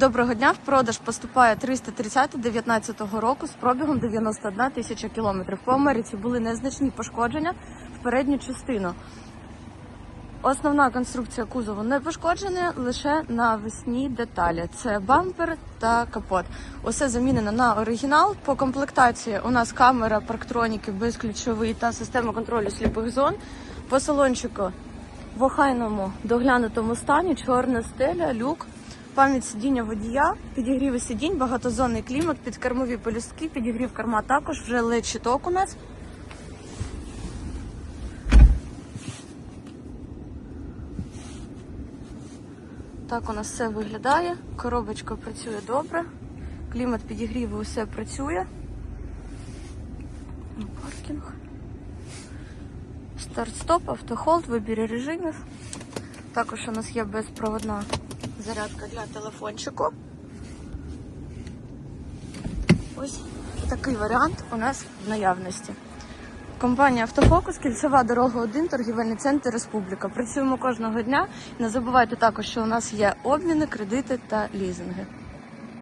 Доброго дня. В продаж поступає 330 19 року з пробігом 91 тисяча кілометрів. По Америці були незначні пошкодження в передню частину. Основна конструкція кузову не пошкоджена, лише навесні деталі. Це бампер та капот. Усе замінено на оригінал. По комплектації у нас камера, парктроніки, безключовий та система контролю сліпих зон. По салончику в охайному доглянутому стані, чорна стеля, люк, пам'ять сидіння водія, підігріви сидінь, багатозонний клімат, підкермові полюстки, підігрів керма також, вже ледь щиток у нас. Так у нас все виглядає. Коробочка працює добре. Клімат підігріву усе працює. Ну, Паркінг. Старт-стоп, автохолд, вибір режимів. Також у нас є безпроводна зарядка для телефончику. Ось такий варіант у нас в наявності. Компанія Автофокус, кільцева дорога 1, торгівельний центр Республіка. Працюємо кожного дня. Не забувайте також, що у нас є обміни, кредити та лізинги.